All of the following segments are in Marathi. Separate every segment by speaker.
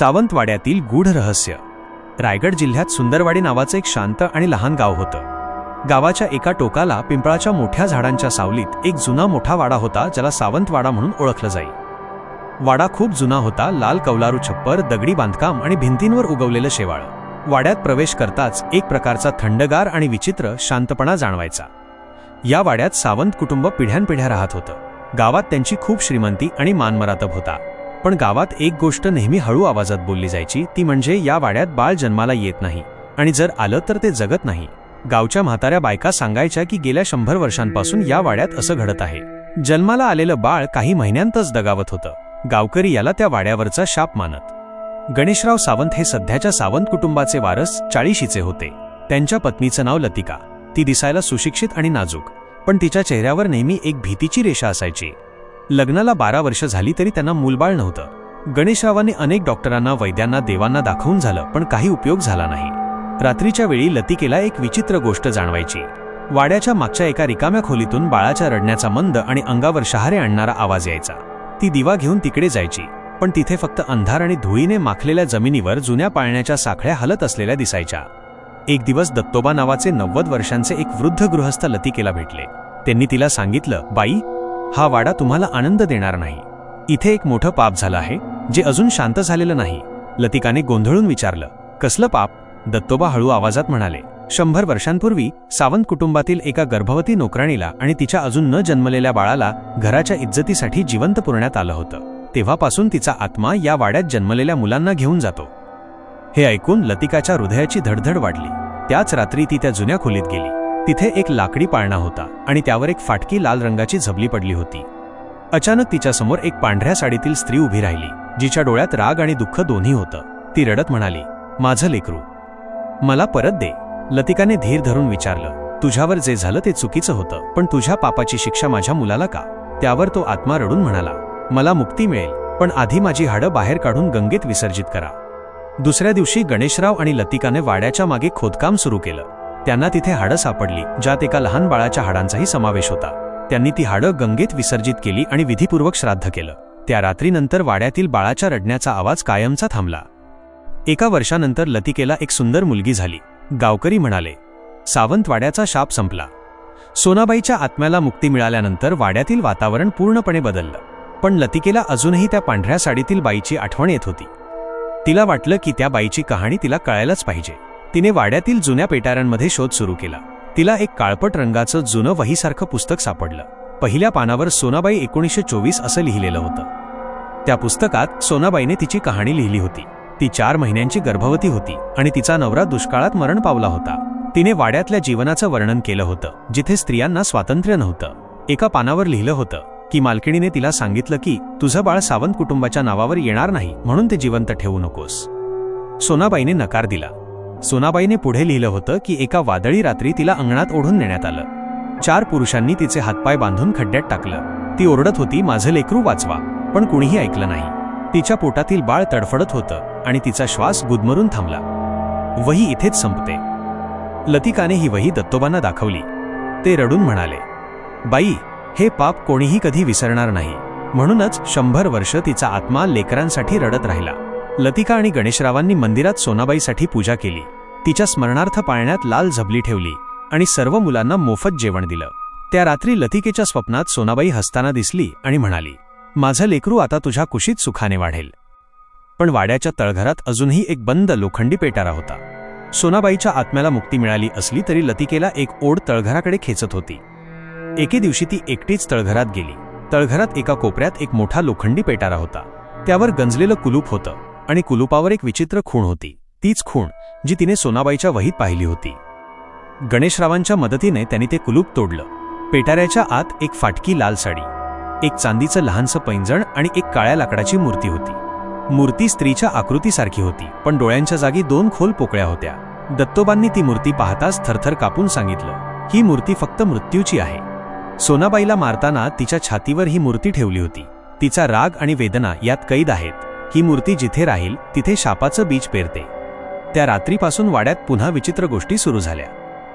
Speaker 1: सावंतवाड्यातील गूढ रहस्य. रायगड जिल्ह्यात सुंदरवाडी नावाचं एक शांत आणि लहान गाव होतं. गावाच्या एका टोकाला पिंपळाच्या मोठ्या झाडांच्या सावलीत एक जुना मोठा वाडा होता ज्याला सावंतवाडा म्हणून ओळखलं जाई. वाडा खूप जुना होता लाल कौलारू छप्पर दगडी बांधकाम आणि भिंतींवर उगवलेलं शेवाळ. वाड्यात प्रवेश करताच एक प्रकारचा थंडगार आणि विचित्र शांतपणा जाणवायचा. या वाड्यात सावंत कुटुंब पिढ्यानपिढ्या राहत होतं. गावात त्यांची खूप श्रीमंती आणि मानमरातब होता. पण गावात एक गोष्ट नेहमी हळू आवाजात बोलली जायची ती म्हणजे या वाड्यात बाळ जन्माला येत नाही. आणि जर आलं तर ते जगत नाही. गावच्या म्हाताऱ्या बायका सांगायच्या की गेल्या शंभर वर्षांपासून या वाड्यात असं घडत आहे. जन्माला आलेलं बाळ काही महिन्यांतच दगावत होतं. गावकरी याला त्या वाड्यावरचा शाप मानत. गणेशराव सावंत हे सध्याच्या सावंत कुटुंबाचे वारस चाळीशीचे होते. त्यांच्या पत्नीचं नाव लतिका. ती दिसायला सुशिक्षित आणि नाजूक. पण तिच्या चेहऱ्यावर नेहमी एक भीतीची रेषा असायची. लग्नाला बारा वर्ष झाली तरी त्यांना मूलबाळ नव्हतं. गणेशरावांनी अनेक डॉक्टरांना वैद्यांना देवांना दाखवून झालं पण काही उपयोग झाला नाही. रात्रीच्या वेळी लतिकेला एक विचित्र गोष्ट जाणवायची. वाड्याच्या मागच्या एका रिकाम्या खोलीतून बाळाच्या रडण्याचा मंद आणि अंगावर शहारे आणणारा आवाज यायचा. ती दिवा घेऊन तिकडे जायची पण तिथे फक्त अंधार आणि धुळीने माखलेल्या जमिनीवर जुन्या पाळण्याच्या साखळ्या हलत असलेल्या दिसायच्या. एक दिवस दत्तोबा नावाचे नव्वद वर्षांचे एक वृद्ध गृहस्थ लतिकेला भेटले. त्यांनी तिला सांगितलं बाई हा वाडा तुम्हाला आनंद देणार नाही. इथे एक मोठं पाप झालं आहे जे अजून शांत झालेलं नाही. लतिकाने गोंधळून विचारलं कसलं पाप? दत्तोबा हळू आवाजात म्हणाले शंभर वर्षांपूर्वी सावंत कुटुंबातील एका गर्भवती नोकराणीला आणि तिच्या अजून न जन्मलेल्या बाळाला घराच्या इज्जतीसाठी जिवंत पुरण्यात आलं होतं. तेव्हापासून तिचा आत्मा या वाड्यात जन्मलेल्या मुलांना घेऊन जातो. हे ऐकून लतिकाच्या हृदयाची धडधड वाढली. त्याच रात्री ती त्या जुन्या खोलीत गेली. तिथे एक लाकडी पाळणा होता आणि त्यावर एक फाटकी लाल रंगाची झबली पडली होती. अचानक तिच्यासमोर एक पांढऱ्या साडीतील स्त्री उभी राहिली जिच्या डोळ्यात राग आणि दुःख दोन्ही होतं. ती रडत म्हणाली माझं लेकरू मला परत दे. लतिकाने धीर धरून विचारलं तुझ्यावर जे झालं ते चुकीचं होतं पण तुझ्या पापाची शिक्षा माझ्या मुलाला का? त्यावर तो आत्मा रडून म्हणाला मला मुक्ती मिळेल पण आधी माझी हाडं बाहेर काढून गंगेत विसर्जित करा. दुसऱ्या दिवशी गणेशराव आणि लतिकाने वाड्याच्या मागे खोदकाम सुरू केलं. त्यांना तिथे हाडं सापडली ज्यात एका लहान बाळाच्या हाडांचाही समावेश होता. त्यांनी ती हाडं गंगेत विसर्जित केली आणि विधीपूर्वक श्राद्ध केलं. त्या रात्रीनंतर वाड्यातील बाळाच्या रडण्याचा आवाज कायमचा थांबला. एका वर्षानंतर लतिकेला एक सुंदर मुलगी झाली. गावकरी म्हणाले सावंतवाड्याचा शाप संपला. सोनाबाईच्या आत्म्याला मुक्ती मिळाल्यानंतर वाड्यातील वातावरण पूर्णपणे बदललं. पण लतिकेला अजूनही त्या पांढऱ्या साडीतील बाईची आठवण येत होती. तिला वाटलं की त्या बाईची कहाणी तिला कळायलाच पाहिजे. तिने वाड्यातील जुन्या पेटाऱ्यांमध्ये शोध सुरू केला. तिला एक काळपट रंगाचं जुनं वहीसारखं पुस्तक सापडलं. पहिल्या पानावर सोनाबाई एकोणीसशे चोवीस असं लिहिलेलं होतं. त्या पुस्तकात सोनाबाईने तिची कहाणी लिहिली होती. ती चार महिन्यांची गर्भवती होती आणि तिचा नवरा दुष्काळात मरण पावला होता. तिने वाड्यातल्या जीवनाचं वर्णन केलं होतं जिथे स्त्रियांना स्वातंत्र्य नव्हतं. एका पानावर लिहिलं होतं की मालकिणीने तिला सांगितलं की तुझं बाळ सावंत कुटुंबाच्या नावावर येणार नाही म्हणून ते जिवंत ठेवू नकोस. सोनाबाईने नकार दिला. सोनाबाईने पुढे लिहिलं होतं की एका वादळी रात्री तिला अंगणात ओढून नेण्यात आलं. चार पुरुषांनी तिचे हातपाय बांधून खड्ड्यात टाकलं. ती ओरडत होती माझं लेकरू वाचवा. पण कुणीही ऐकलं नाही. तिच्या पोटातील बाळ तडफडत होतं आणि तिचा श्वास गुदमरून थांबला. वही इथेच संपते. लतिकाने ही वही दत्तोबांना दाखवली. ते रडून म्हणाले बाई हे पाप कोणीही कधी विसरणार नाही. म्हणूनच शंभर वर्ष तिचा आत्मा लेकरांसाठी रडत राहिला. लतिका आणि गणेशरावांनी मंदिरात सोनाबाईसाठी पूजा केली. तिच्या स्मरणार्थ पाळण्यात लाल झबली ठेवली आणि सर्व मुलांना मोफत जेवण दिलं. त्या रात्री लतिकेच्या स्वप्नात सोनाबाई हसताना दिसली आणि म्हणाली माझं लेकरू आता तुझ्या कुशीत सुखाने वाढेल. पण वाड्याच्या तळघरात अजूनही एक बंद लोखंडी पेटारा होता. सोनाबाईच्या आत्म्याला मुक्ती मिळाली असली तरी लतिकेला एक ओढ तळघराकडे खेचत होती. एके दिवशी ती एकटीच तळघरात गेली. तळघरात एका कोपऱ्यात एक मोठा लोखंडी पेटारा होता. त्यावर गंजलेलं कुलूप होतं. आणि कुलुपावर एक विचित्र खूण होती. तीच खूण जी तिने सोनाबाईच्या वहीत पाहिली होती. गणेशरावांच्या मदतीने त्यांनी ते कुलूप तोडलं. पेटाऱ्याच्या आत एक फाटकी लाल साडी एक चांदीचं लहानसं पैंजण आणि एक काळ्या लाकडाची मूर्ती होती. मूर्ती स्त्रीच्या आकृतीसारखी होती पण डोळ्यांच्या जागी दोन खोल पोकळ्या होत्या. दत्तोबांनी ती मूर्ती पाहताच थरथर कापून सांगितलं ही मूर्ती फक्त मृत्यूची आहे. सोनाबाईला मारताना तिच्या छातीवर ही मूर्ती ठेवली होती. तिचा राग आणि वेदना यात कैद आहेत. ही मूर्ती जिथे राहील तिथे शापाचं बीज पेरते. त्या रात्रीपासून वाड्यात पुन्हा विचित्र गोष्टी सुरू झाल्या.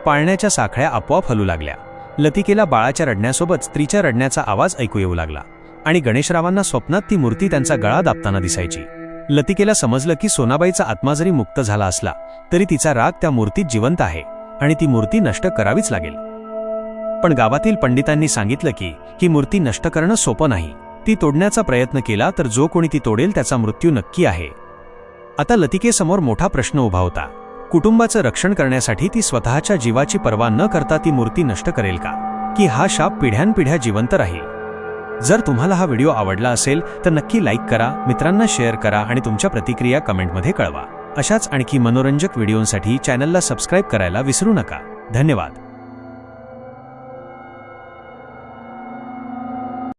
Speaker 1: पाळण्याच्या साखळ्या आपोआप हलू लागल्या. लतिकेला बाळाच्या रडण्यासोबत स्त्रीच्या रडण्याचा आवाज ऐकू येऊ लागला आणि गणेशरावांना स्वप्नात ती मूर्ती त्यांचा गळा दाबताना दिसायची. लतिकेला समजलं की सोनाबाईचा आत्मा जरी मुक्त झाला असला तरी तिचा राग त्या मूर्तीत जिवंत आहे आणि ती मूर्ती नष्ट करावीच लागेल. पण गावातील पंडितांनी सांगितलं की ही मूर्ती नष्ट करणं सोपं नाही. ती तोडण्याचा प्रयत्न केला तर जो कोणी ती तोडेल त्याचा मृत्यू नक्की आहे. आता लतिकेसमोर मोठा प्रश्न उभा होता. कुटुंबाचं रक्षण करण्यासाठी ती स्वतःच्या जीवाची पर्वा न करता ती मूर्ती नष्ट करेल का? की हा शाप पिढ्यानपिढ्या जिवंत राहील? जर तुम्हाला हा व्हिडिओ आवडला असेल तर नक्की लाईक करा मित्रांना शेअर करा आणि तुमच्या प्रतिक्रिया कमेंटमध्ये कळवा. अशाच आणखी मनोरंजक व्हिडिओंसाठी चॅनलला सबस्क्राईब करायला विसरू नका. धन्यवाद.